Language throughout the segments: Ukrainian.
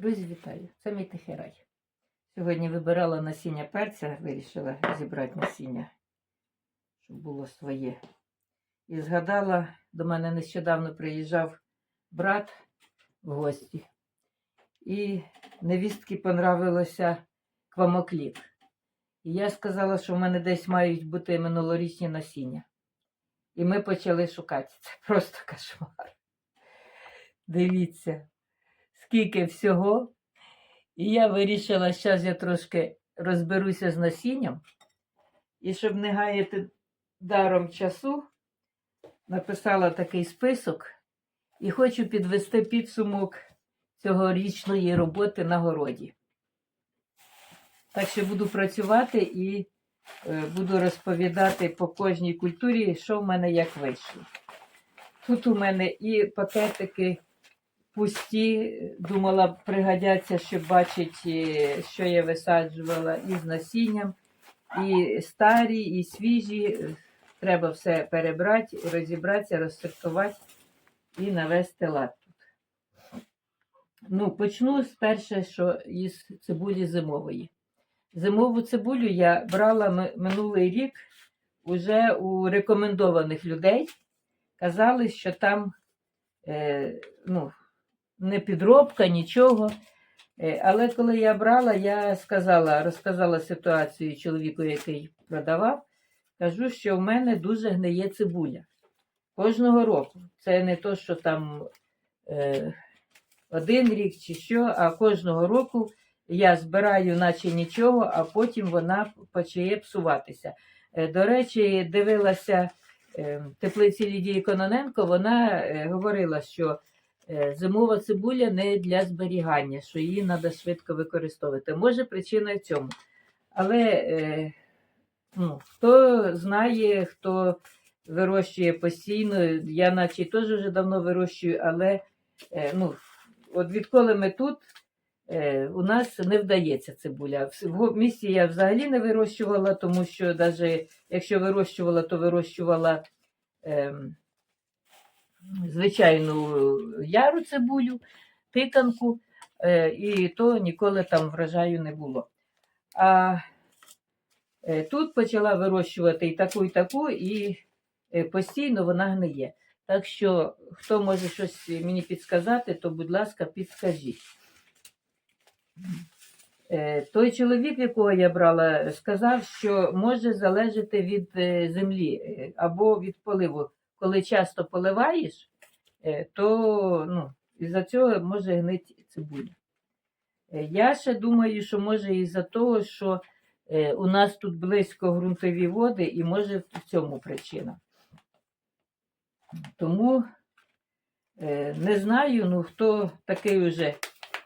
Друзі, вітаю! Це мій тихий рай. Сьогодні вибирала насіння перця, вирішила зібрати насіння, щоб було своє. І згадала, до мене нещодавно приїжджав брат в гості, і невістки понравилося квамокліт. І я сказала, що в мене десь мають бути минулорічні насіння. І ми почали шукати. Це просто кошмар. Дивіться, скільки всього. І я вирішила, зараз я трошки розберуся з насінням. І щоб не гаяти даром часу, написала такий список і хочу підвести підсумок цьогорічної роботи на городі. Так що буду працювати і е, буду розповідати по кожній культурі, що в мене як вийшло. Тут у мене і пакетики пусті, думала, пригодяться, щоб бачити, що я висаджувала із насінням, і старі, і свіжі. Треба все перебрати, розібратися, розсортувати і навести лад. Ну, почну з перше, що із цибулі зимової. Зимову цибулю я брала минулий рік уже у рекомендованих людей. Казали, що там е, ну, не підробка, нічого. Е, Але коли я брала, я сказала, розказала ситуацію чоловіку, який продавав. Кажу, що в мене дуже гниє цибуля. Кожного року. Це не то, що там е, один рік чи що, а кожного року я збираю, наче нічого, а потім вона почає псуватися. Е, До речі, дивилася е, теплиці Лідії Кононенко, вона е, говорила, що зимова цибуля не для зберігання, що її треба швидко використовувати. Може, причина в цьому. Але е, ну, хто знає, хто вирощує постійно, я наче теж вже давно вирощую, але е, ну, от відколи ми тут, е, у нас не вдається цибуля. В місті я взагалі не вирощувала, тому що навіть якщо вирощувала, то вирощувала ем, звичайну яру цибулю, тиканку, е, і то ніколи там врожаю не було. А е, тут почала вирощувати і таку, і таку, і е, постійно вона гниє. Так що, хто може щось мені підсказати, то, будь ласка, підскажіть. Е, Той чоловік, якого я брала, сказав, що може залежати від е, землі е, або від поливу. Коли часто поливаєш, е, то ну, із-за цього може гнити цибуля. Е, Я ще думаю, що може із-за того, що е, у нас тут близько ґрунтові води, і може в цьому причина. Тому не знаю, ну хто такий уже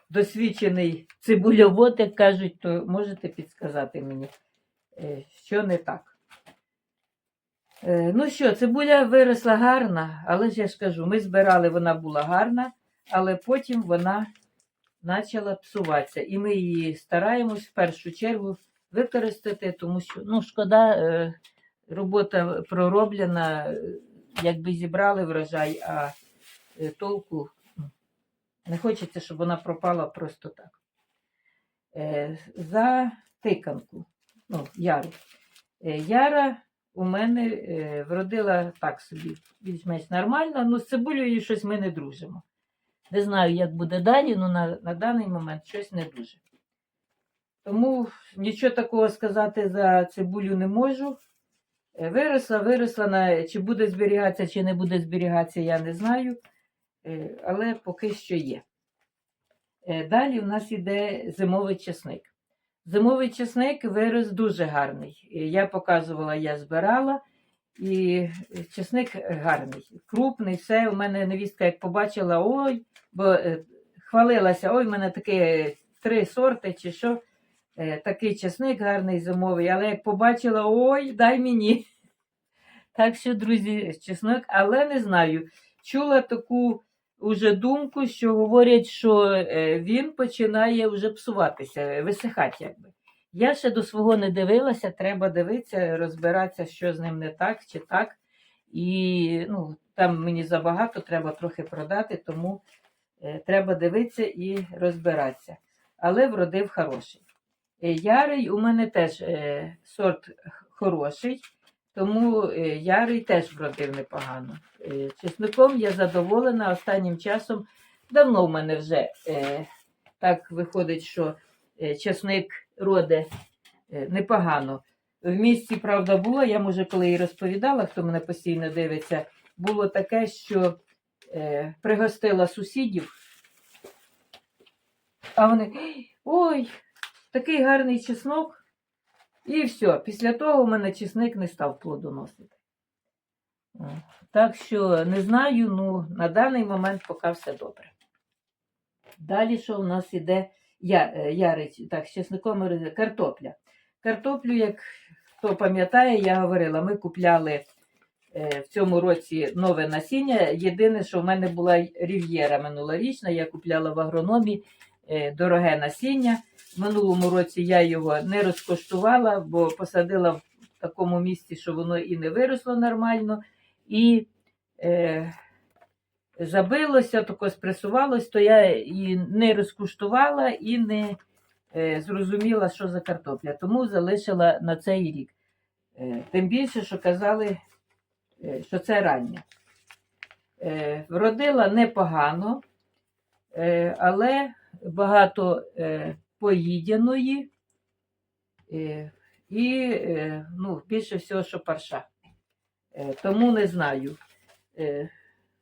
досвідчений цибульовод, як кажуть, то можете підсказати мені, що не так. Е, Ну що, цибуля виросла гарна, але ж я ж кажу, ми збирали, вона була гарна, але потім вона почала псуватися. І ми її стараємось в першу чергу використати, тому що ну, шкода, е, робота пророблена, якби зібрали врожай, а е, толку ну, не хочеться, щоб вона пропала просто так. За тиканку, ну, яру. Яра у мене е, вродила так собі, більш-менш нормально, ну з цибулею щось ми не дружимо. Не знаю, як буде далі, але на, на даний момент щось не дуже. Тому нічого такого сказати за цибулю не можу. Е, Виросла, виросла, на, чи буде зберігатися, чи не буде зберігатися, я не знаю. Е, Але поки що є. Е, Далі у нас іде зимовий чесник. Зимовий чесник вирос дуже гарний. Е, Я показувала, я збирала, і чесник гарний, крупний, все. У мене невістка, як побачила, ой, бо е, хвалилася, ой, в мене такі три сорти чи що. Е, Такий чесник гарний зимовий, але як побачила, ой, дай мені. Так що, друзі, чесник, але не знаю. Чула таку уже думку, що говорять, що е, він починає вже псуватися, висихати якби. Я ще до свого не дивилася, треба дивитися, розбиратися, що з ним не так чи так. І ну, там мені забагато, треба трохи продати, тому Е, Треба дивитися і розбиратися. Але вродив хороший. Е, Ярий у мене теж сорт хороший, тому е, ярий теж вродив непогано. Е, Чесником я задоволена останнім часом. Давно в мене вже е, так виходить, що чесник роде непогано. В місті, правда, було, я може коли і розповідала, хто мене постійно дивиться, було таке, що пригостила сусідів, а вони ой, такий гарний чеснок. І все. Після того у мене чесник не став плодоносити. Так що не знаю, ну на даний момент поки все добре. Далі, що у нас іде я, е, ярич, так, з чесником картопля. Картоплю, як хто пам'ятає, я говорила, ми купляли е, в цьому році нове насіння. Єдине, що в мене була рів'єра минулорічна, я купляла в агрономі дороге насіння. В минулому році я його не розкоштувала, бо посадила в такому місці, що воно і не виросло нормально, і е, забилося, тако спресувалось, то я і не розкуштувала, і не е, зрозуміла, що за картопля. Тому залишила на цей рік. Е, тим більше, що казали, е, що це рання. Е, вродила непогано, е, але багато е, поїдяної е, і е, ну, більше всього, що парша. Тому не знаю.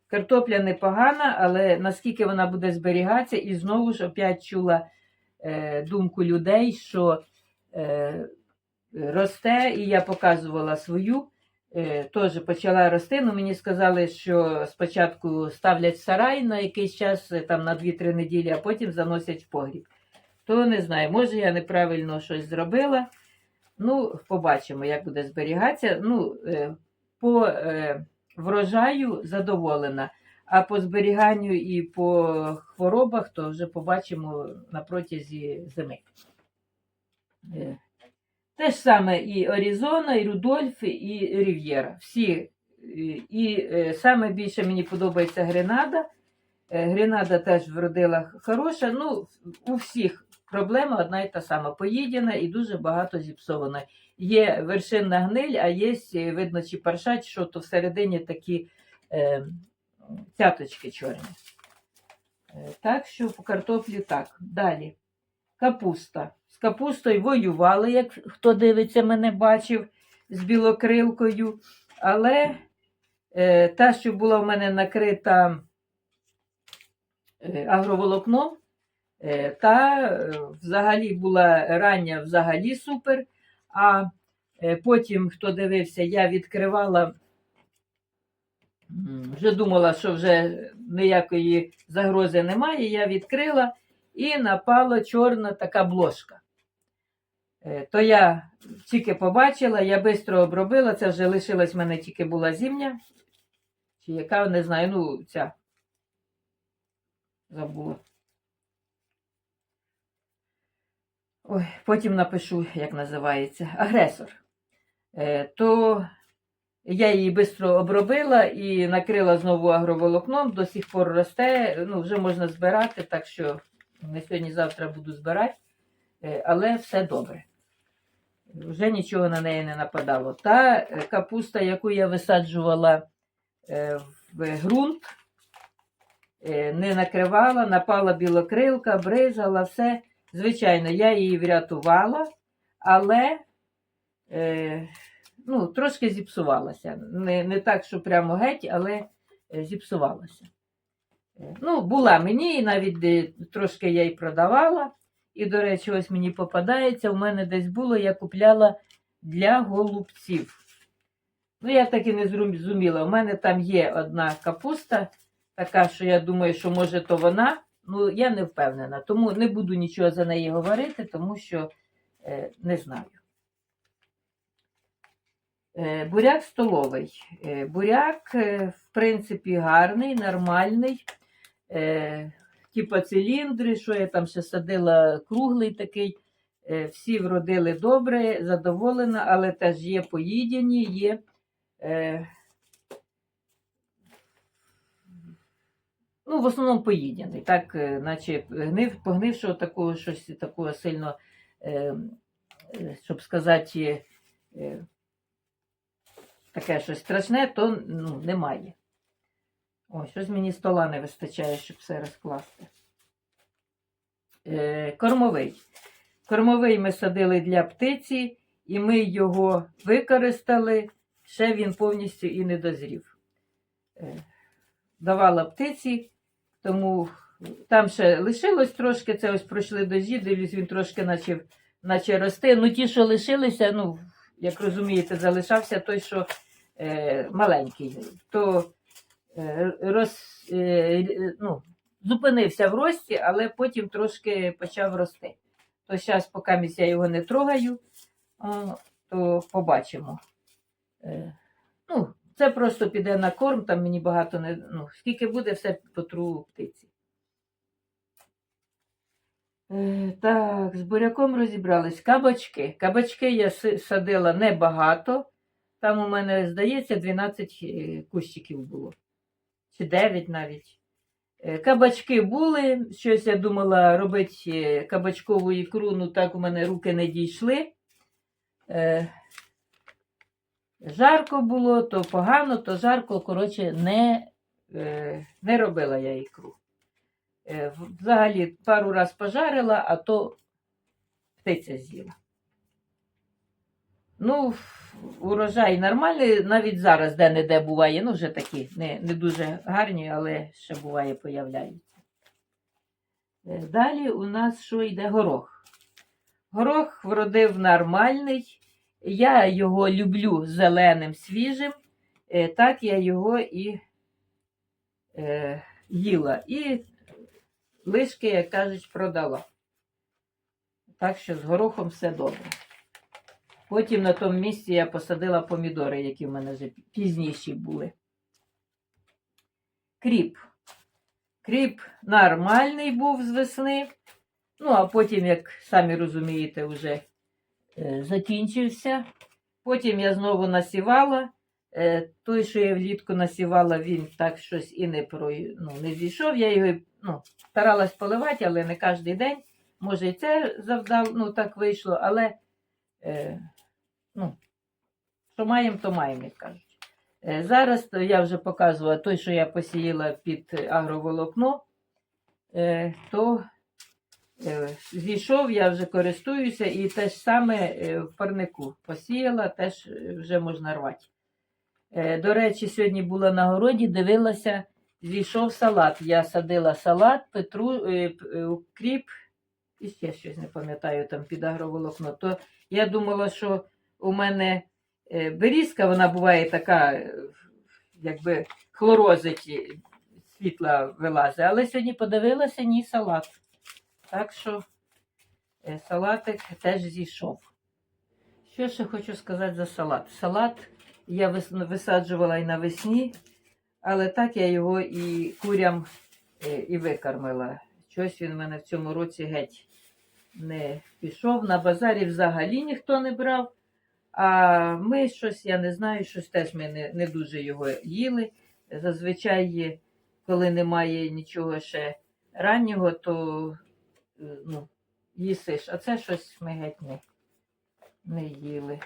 Картопля непогана, але наскільки вона буде зберігатися, і знову ж опять чула думку людей, що росте, і я показувала свою. Е, теж почала рости, але мені сказали, що спочатку ставлять сарай на якийсь час, е, там на 2-3 неділі, а потім заносять в погріб. То не знаю, може я неправильно щось зробила. Ну, побачимо, як буде зберігатися. Ну, е, по врожаю задоволена, а по зберіганню і по хворобах, то вже побачимо на протязі зими. Те ж саме і Орізона, і Рудольф, і Рів'єра. Всі. е, І е, саме більше мені подобається Гренада. Е, Гренада теж вродила хороша. Ну, у всіх проблема одна і та сама. Поїдена і дуже багато зіпсована. Є вершинна гниль, а є, видно, чи паршать, що то всередині такі е, цяточки чорні. Так що по картоплі так. Далі. Капуста. Капустою воювали, як хто дивиться, мене бачив з білокрилкою. Але е, та, що була в мене накрита е, агроволокном, е, та е, взагалі була рання взагалі супер. А е, потім, хто дивився, я відкривала, вже думала, що вже ніякої загрози немає. Я відкрила і напала чорна така блошка. Е, То я тільки побачила, я швидко обробила, це вже лишилась в мене тільки була зімня. Чи яка, не знаю, ну ця. Забула. Ой, потім напишу, як називається. Агресор. Е, то я її швидко обробила і накрила знову агроволокном, до сих пор росте, ну, вже можна збирати, так що не сьогодні-завтра буду збирати, Е, але все добре. Вже нічого на неї не нападало. Та е, капуста, яку я висаджувала е, в ґрунт, е, не накривала, напала білокрилка, бризала, все. Звичайно, я її врятувала, але ну, трошки зіпсувалася. Не, не так, що прямо геть, але зіпсувалася. Ну, була мені, і навіть трошки я й продавала. І, до речі, ось мені попадається, у мене десь було, я купляла для голубців. Ну, я так і не зрозуміла. У мене там є одна капуста, така, що я думаю, що може то вона. Ну, я не впевнена. Тому не буду нічого за неї говорити, тому що е, не знаю. Е, буряк столовий. Е, буряк, е, в принципі, гарний, нормальний. Е, типа циліндри, що я там ще садила, круглий такий. Е, всі вродили добре, задоволена, але теж є поїдені, є. Е, Ну, в основному поїдений. Так, е, наче гнив, погнившого такого щось такого сильно, е, щоб сказати, е, таке щось страшне, то ну, немає. Ой, щось мені стола не вистачає, щоб все розкласти. Е, кормовий. Кормовий ми садили для птиці, і ми його використали, ще він повністю і не дозрів. Е, давала птиці, тому там ще лишилось трошки, це ось пройшли дожді, дивлюсь, він трошки наче, наче росте. Ну, ті, що лишилися, ну, як розумієте, залишався той, що е, маленький, то роз, е, ну, зупинився в рості, але потім трошки почав рости. То зараз, поки я його не трогаю, то побачимо. Е, ну, це просто піде на корм, там мені багато не. Ну, скільки буде, все потру птиці. Е, так, з буряком розібрались. Кабачки. Кабачки я садила небагато. Там у мене, здається, 12 е, кущиків було. Чи 9 навіть. Е, Кабачки були. Щось я думала робити е, кабачкову ікру, ну так у мене руки не дійшли. Е, Жарко було, то погано, то жарко, коротше, не, не робила я ікру. Взагалі пару раз пожарила, а то птиця з'їла. Ну, урожай нормальний, навіть зараз де-не-де буває, ну вже такі, не, не дуже гарні, але ще буває, появляються. Е, Далі у нас що йде горох. Горох вродив нормальний. Я його люблю зеленим, свіжим. Е, Так я його і е, їла. І лишки, як кажуть, продала. Так що з горохом все добре. Потім на тому місці я посадила помідори, які в мене вже пізніші були. Кріп. Кріп нормальний був з весни. Ну, а потім, як самі розумієте, вже е, закінчився. Потім я знову насівала. Е, той, що я влітку насівала, він так щось і не про, ну, не зійшов. Я його ну, старалась поливати, але не кожен день. Може, і це завдав, ну так вийшло, але е, ну, що маємо, то маємо, як кажуть. Е, зараз я вже показувала той, що я посіяла під агроволокно, е, то е, зійшов, я вже користуюся, і те ж саме в парнику посіяла, теж вже можна рвати. До речі, сьогодні була на городі, дивилася, зійшов салат. Я садила салат, петру, укріп, і ще щось не пам'ятаю там під агроволокно. То я думала, що у мене берізка, вона буває така, е, якби хлорозить, е, світла вилазить. Але сьогодні подивилася, ні салат. Так що е, салатик теж зійшов. Що ще хочу сказати за салат? Салат я висаджувала і навесні, але так я його і курям і викормила. Щось він в мене в цьому році геть не пішов. На базарі взагалі ніхто не брав. А ми щось, я не знаю, щось теж ми не, не дуже його їли. Зазвичай, коли немає нічого ще раннього, то е, ну, їсиш. А це щось ми геть не, не їли.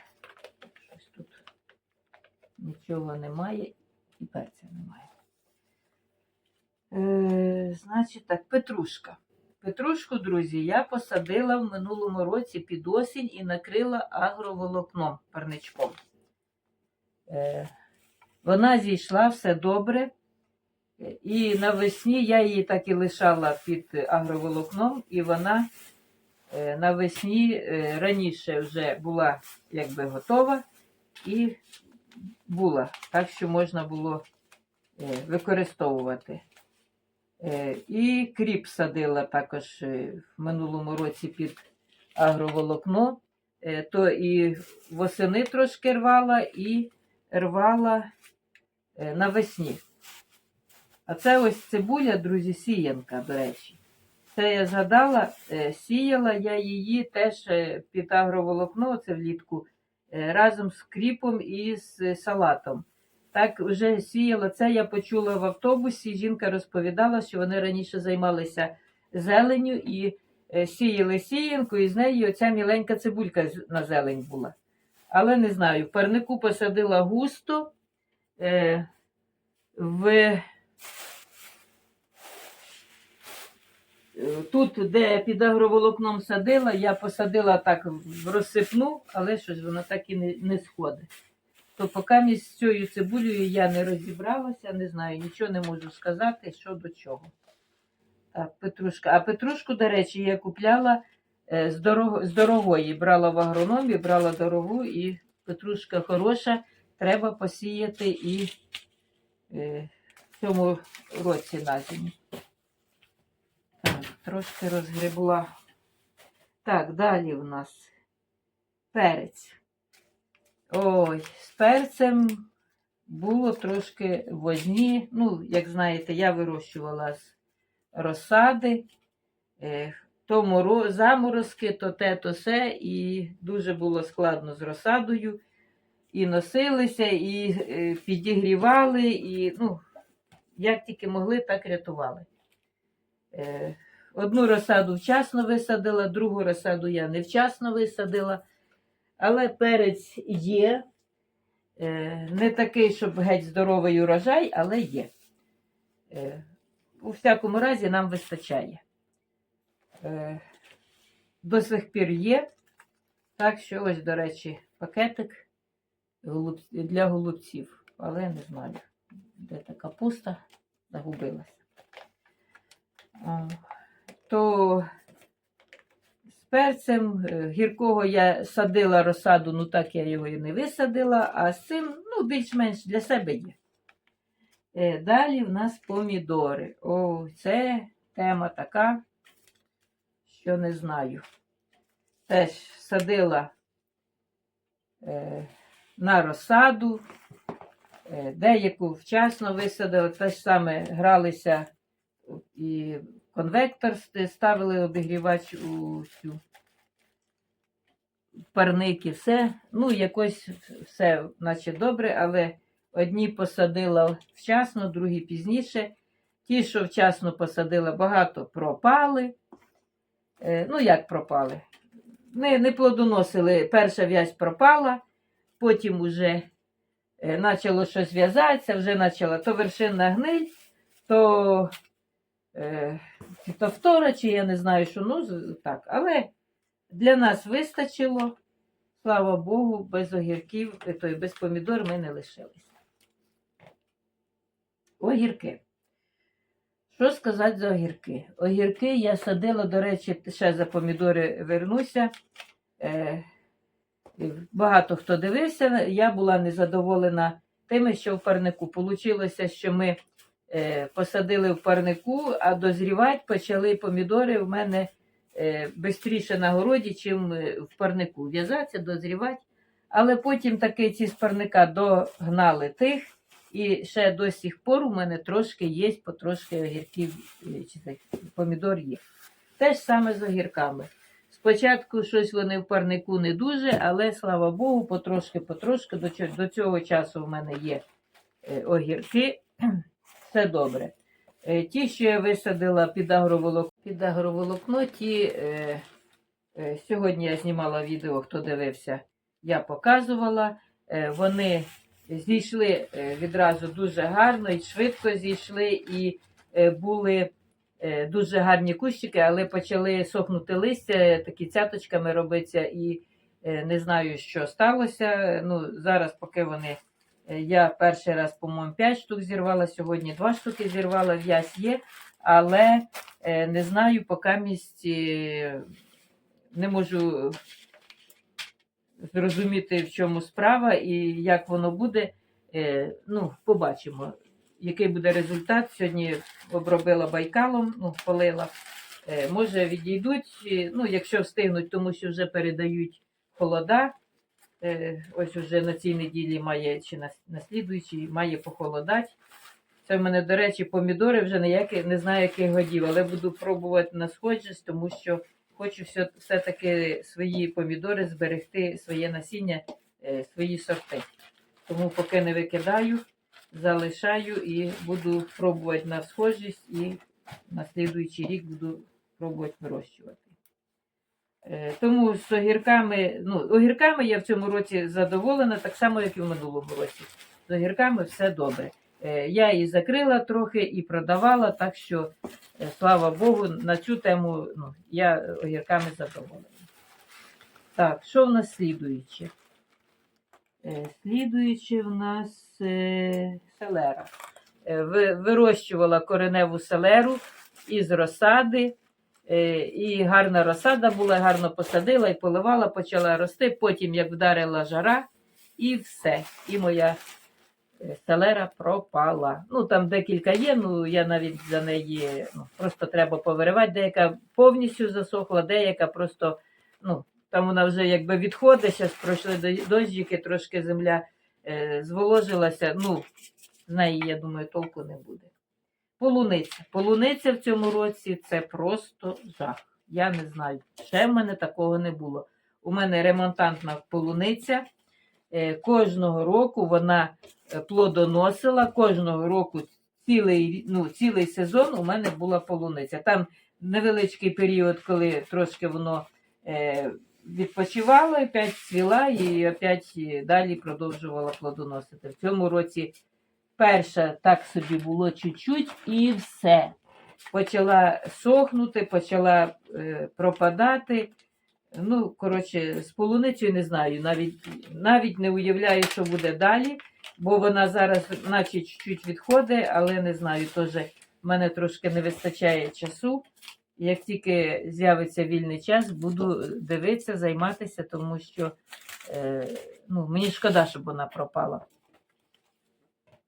Щось тут нічого немає і перця немає. Е, значить так, петрушка. Петрушку, друзі, я посадила в минулому році під осінь і накрила агроволокном парничком. Е, вона зійшла все добре. І навесні я її так і лишала під агроволокном, і вона е, навесні е, раніше вже була якби готова і була, так що можна було використовувати. Е, І кріп садила також е, в минулому році під агроволокно, Е, то і восени трошки рвала, і рвала навесні. А це ось цибуля, друзі, сіянка, до речі. Це я згадала, сіяла я її теж під агроволокно, це влітку, разом з кріпом і з салатом. Так вже сіяла. Це я почула в автобусі. Жінка розповідала, що вони раніше займалися зеленю і е, сіяли сіянку, і з неї оця міленька цибулька на зелень була. Але не знаю, в парнику посадила густо. Е, в е, Тут, де під агроволокном садила, я посадила так в розсипну, але щось воно так і не, не сходить. То поки між з цією цибулею я не розібралася, не знаю, нічого не можу сказати, що до чого. Так, петрушка. А петрушку, до речі, я купляла е, з, дорог, з дорогої. Брала в агрономі, брала дорогу, і петрушка хороша, треба посіяти і е, в цьому році на. Так, трошки розгребла. Так, далі в нас перець. Ой, з перцем було трошки возні. Ну, як знаєте, я вирощувала з розсади, е, то моро, заморозки, то те, то се, і дуже було складно з розсадою. І носилися, і е, підігрівали, і ну, як тільки могли, так рятували. Е, Одну розсаду вчасно висадила, другу розсаду я невчасно висадила. Але перець є. Е, Не такий, щоб геть здоровий урожай, але є. Е, У всякому разі нам вистачає. Е, До сих пір є. Так що ось, до речі, пакетик для голубців. Але не знаю, де та капуста загубилася. То перцем е, гіркого я садила розсаду, ну так я його і не висадила, а з цим ну, більш-менш для себе є. Е, Далі в нас помідори. О, це тема така, що не знаю. Теж садила е, на розсаду, е, деяку вчасно висадила, те ж саме гралися і конвектор ставили обігрівач у цю парники, все. Ну, якось все, наче добре, але одні посадила вчасно, другі пізніше. Ті, що вчасно посадила, багато пропали. Е, ну, як пропали? Не, не плодоносили. Перша в'язь пропала, потім уже е, почало щось в'язатися, вже почала то вершинна гниль, то е, то втора, чи я не знаю, що ну так. Але для нас вистачило, слава Богу, без огірків, е, то й без помідор ми не лишилися. Огірки. Що сказати за огірки? Огірки я садила, до речі, ще за помідори вернуся. Е, багато хто дивився, я була незадоволена тим, що в парнику. Получилося, що ми е, посадили в парнику, а дозрівати почали помідори в мене швидше на городі, чим е, в парнику. В'язатися, дозрівати. Але потім таки ці з парника догнали тих, і ще до сих пор у мене трошки є, потрошки огірків е, чи так, помідор є. Те ж саме з огірками. Спочатку щось вони в парнику не дуже, але слава Богу, потрошки-потрошки до, до цього часу в мене є е, огірки. Все добре. Е, Ті, що я висадила під агроволокно, під агроволокно ті, е, е, сьогодні я знімала відео, хто дивився, я показувала. Е, вони зійшли е, відразу дуже гарно і швидко зійшли, і е, були е, дуже гарні кущики, але почали сохнути листя, такі цяточками робиться, і е, не знаю, що сталося. Ну, зараз, поки вони. Я перший раз, по-моєму, 5 штук зірвала, сьогодні 2 штуки зірвала, в'язь є, але е, не знаю, поки місці не можу зрозуміти, в чому справа і як воно буде. Е, Ну, побачимо, який буде результат. Сьогодні обробила байкалом, ну, полила. Е, Може, відійдуть, ну, якщо встигнуть, тому що вже передають холода. Е, Ось уже на цій неділі має, чи на, на слідуючій, має похолодати. Це в мене, до речі, помідори вже ніякі, не знаю, яких годів, але буду пробувати на схожість, тому що хочу все, все-таки свої помідори зберегти, своє насіння, е, свої сорти. Тому поки не викидаю, залишаю і буду пробувати на схожість і на слідуючий рік буду пробувати вирощувати. Е, Тому з огірками, ну, огірками я в цьому році задоволена, так само, як і в минулому році. З огірками все добре. Е, Я її закрила трохи і продавала, так що, е, слава Богу, на цю тему ну, я огірками задоволена. Так, що в нас слідуюче? Слідуюче в нас селера. Вирощувала кореневу селеру із розсади. Е, І гарна розсада була, гарно посадила і поливала, почала рости. Потім, як вдарила жара, і все. І моя е, селера пропала. Ну, там декілька є, ну я навіть за неї ну, просто треба повиривати. Деяка повністю засохла, деяка просто, ну, там вона вже якби відходить, зараз пройшли до- дощики, трошки земля е, зволожилася. Ну, з неї, я думаю, толку не буде. Полуниця. Полуниця в цьому році це просто жах. Я не знаю. Ще в мене такого не було. У мене ремонтантна полуниця. Е, Кожного року вона е, плодоносила, кожного року цілий, ну, цілий сезон у мене була полуниця. Там невеличкий період, коли трошки воно е, відпочивало, опять цвіла і опять далі продовжувала плодоносити. В цьому році перша так собі було чуть-чуть і все. Почала сохнути, почала е, пропадати. Ну, коротше, з полуницею не знаю, навіть, навіть не уявляю, що буде далі, бо вона зараз, наче чуть-чуть відходить, але не знаю, теж в мене трошки не вистачає часу. Як тільки з'явиться вільний час, буду дивитися, займатися, тому що е, ну, мені шкода, щоб вона пропала.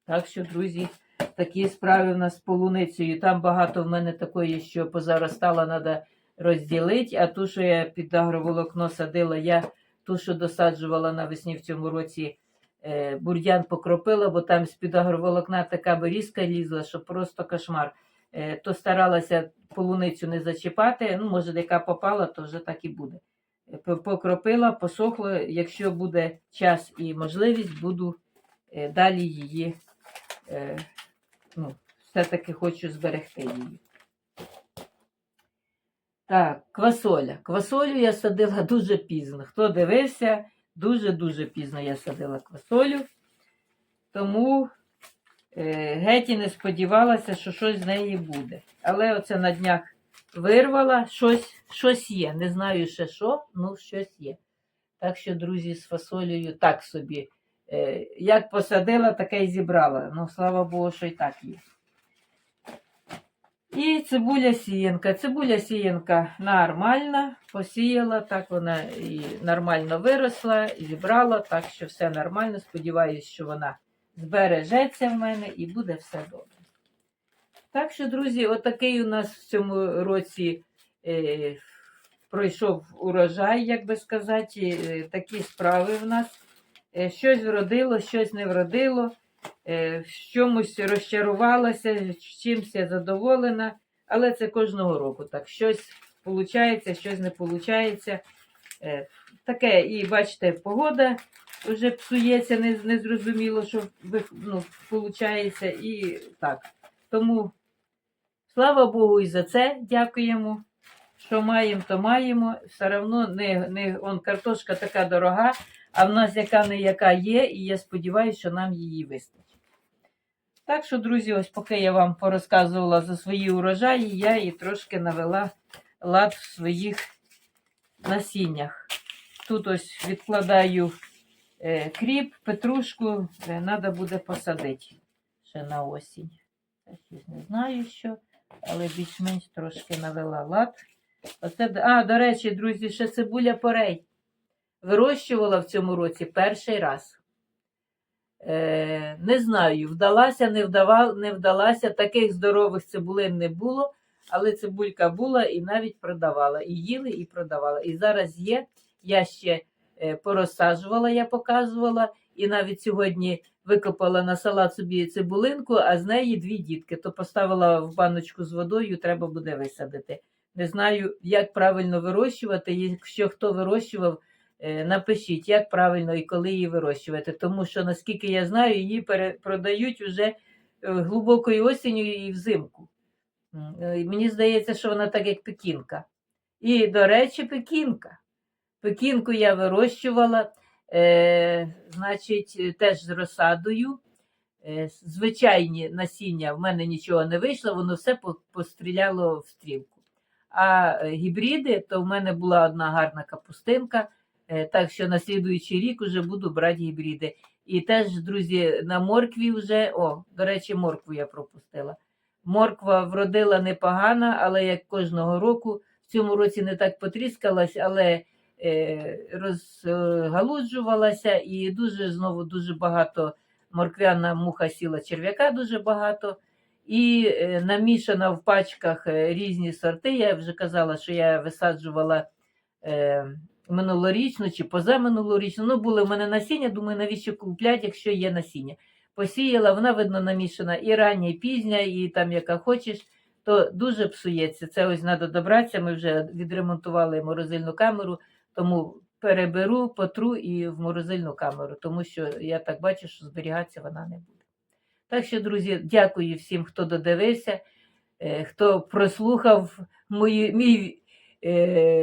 Так що, друзі, такі справи в нас з полуницею. Там багато в мене такої, що позаростала, треба розділити. А ту, що я під агроволокно садила, я ту, що досаджувала навесні в цьому році, е, бур'ян покропила, бо там з-під агроволокна така берізка лізла, що просто кошмар. Е, то старалася полуницю не зачіпати. Ну, може, яка попала, то вже так і буде. Е, Покропила, посохло. Якщо буде час і можливість, буду далі її е, ну, все-таки хочу зберегти її. Так, квасоля. Квасолю я садила дуже пізно. Хто дивився, дуже-дуже пізно я садила квасолю. Тому е, геть і не сподівалася, що щось з неї буде. Але оце на днях вирвала, щось, щось є. Не знаю ще що, ну щось є. Так що, друзі, з фасолею так собі. Е, як посадила, таке й зібрала. Ну, слава Богу, що і так є. І цибуля сіянка. Цибуля сіянка нормальна, посіяла, так вона і нормально виросла, і зібрала, так що все нормально. Сподіваюсь, що вона збережеться в мене і буде все добре. Так що, друзі, отакий у нас в цьому році е, пройшов урожай, як би сказати, е, такі справи в нас. Е, щось вродило, щось не вродило, е, в чомусь розчарувалася, я задоволена, але це кожного року так. Щось виходить, щось не виходить. Таке, і бачите, погода вже псується, не, не що ну, виходить, і так. Тому слава Богу і за це дякуємо. Що маємо, то маємо. Все одно не, не картошка така дорога, а в нас яка не яка є, і я сподіваюся, що нам її вистачить. Так що, друзі, ось поки я вам порозказувала за свої урожаї, я і трошки навела лад в своїх насіннях. Тут ось відкладаю е, кріп, петрушку, треба буде посадити ще на осінь. Не знаю що, але більш-менш трошки навела лад. Оце, а, до речі, друзі, ще цибуля порей. Вирощувала в цьому році перший раз. Е, не знаю, вдалася, не, вдава, не вдалася. Таких здорових цибулин не було, але цибулька була і навіть продавала. І їли, і продавала. І зараз є. Я ще е, порозсаджувала, я показувала, і навіть сьогодні викопала на салат собі цибулинку, а з неї дві дітки. То поставила в баночку з водою, треба буде висадити. Не знаю, як правильно вирощувати. Якщо хто вирощував, Напишіть, як правильно і коли її вирощувати, тому що, наскільки я знаю, її пере- продають уже е, глибокою осінню і взимку. Е, Мені здається, що вона так як пекінка. І, до речі, пекінка. Пекінку я вирощувала, е, значить, е, теж з розсадою. Е, звичайні насіння в мене нічого не вийшло, воно все постріляло в стрілку. А е, гібриди, то в мене була одна гарна капустинка, е, так що на слідуючий рік вже буду брати гібриди. І теж, друзі, на моркві вже, о, до речі, моркву я пропустила. Морква вродила непогано, але як кожного року, в цьому році не так потріскалась, але е, розгалуджувалася і дуже знову дуже багато морквяна муха сіла черв'яка дуже багато. І е, намішана в пачках е, різні сорти. Я вже казала, що я висаджувала е, минулорічну чи позаминулорічну. Ну, були в мене насіння, думаю, навіщо купляти, якщо є насіння. Посіяла, вона, видно, намішана і рання, і пізня, і там яка хочеш, то дуже псується. Це ось треба добратися. Ми вже відремонтували морозильну камеру, тому переберу, потру і в морозильну камеру, тому що я так бачу, що зберігатися вона не буде. Так що, друзі, дякую всім, хто додивився, е, хто прослухав мої, мій, е,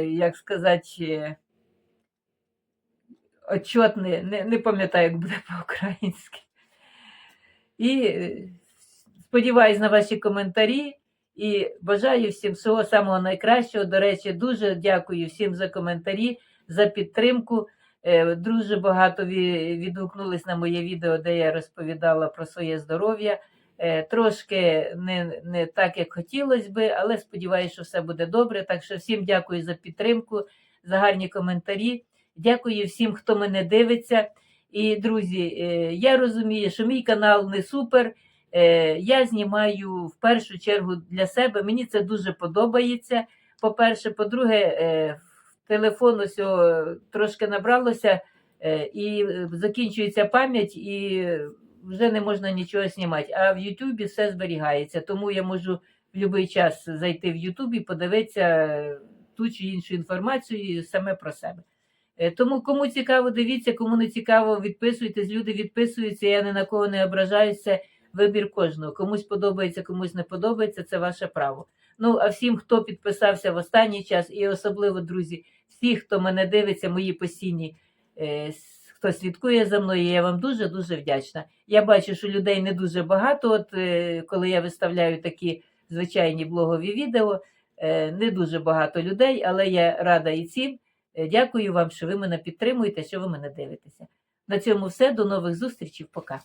як сказати, е, не, не, пам'ятаю, як буде по-українськи. І е, сподіваюсь на ваші коментарі. І бажаю всім всього самого найкращого. До речі, дуже дякую всім за коментарі, за підтримку. Е, Дуже багато відгукнулись на моє відео, де я розповідала про своє здоров'я. Е, Трошки не, не так, як хотілося би, але сподіваюся, що все буде добре. Так що всім дякую за підтримку, за гарні коментарі. Дякую всім, хто мене дивиться. І, друзі, е, я розумію, що мій канал не супер. Е, Я знімаю в першу чергу для себе. Мені це дуже подобається. По-перше, по-друге, е, телефон ось трошки набралося і закінчується пам'ять, і вже не можна нічого знімати. А в Ютубі все зберігається. Тому я можу в будь-який час зайти в Ютуб і подивитися ту чи іншу інформацію саме про себе. Е, Тому кому цікаво, дивіться, кому не цікаво, відписуйтесь. Люди відписуються, я ні на кого не ображаюся. Вибір кожного. Комусь подобається, комусь не подобається, це ваше право. Ну, а всім, хто підписався в останній час, і особливо, друзі, всі, хто мене дивиться, мої постійні, е, хто слідкує за мною, я вам дуже-дуже вдячна. Я бачу, що людей не дуже багато, от е, коли я виставляю такі звичайні блогові відео, не дуже багато людей, але я рада і цим. Е, Дякую вам, що ви мене підтримуєте, що ви мене дивитеся. На цьому все. До нових зустрічей. Пока.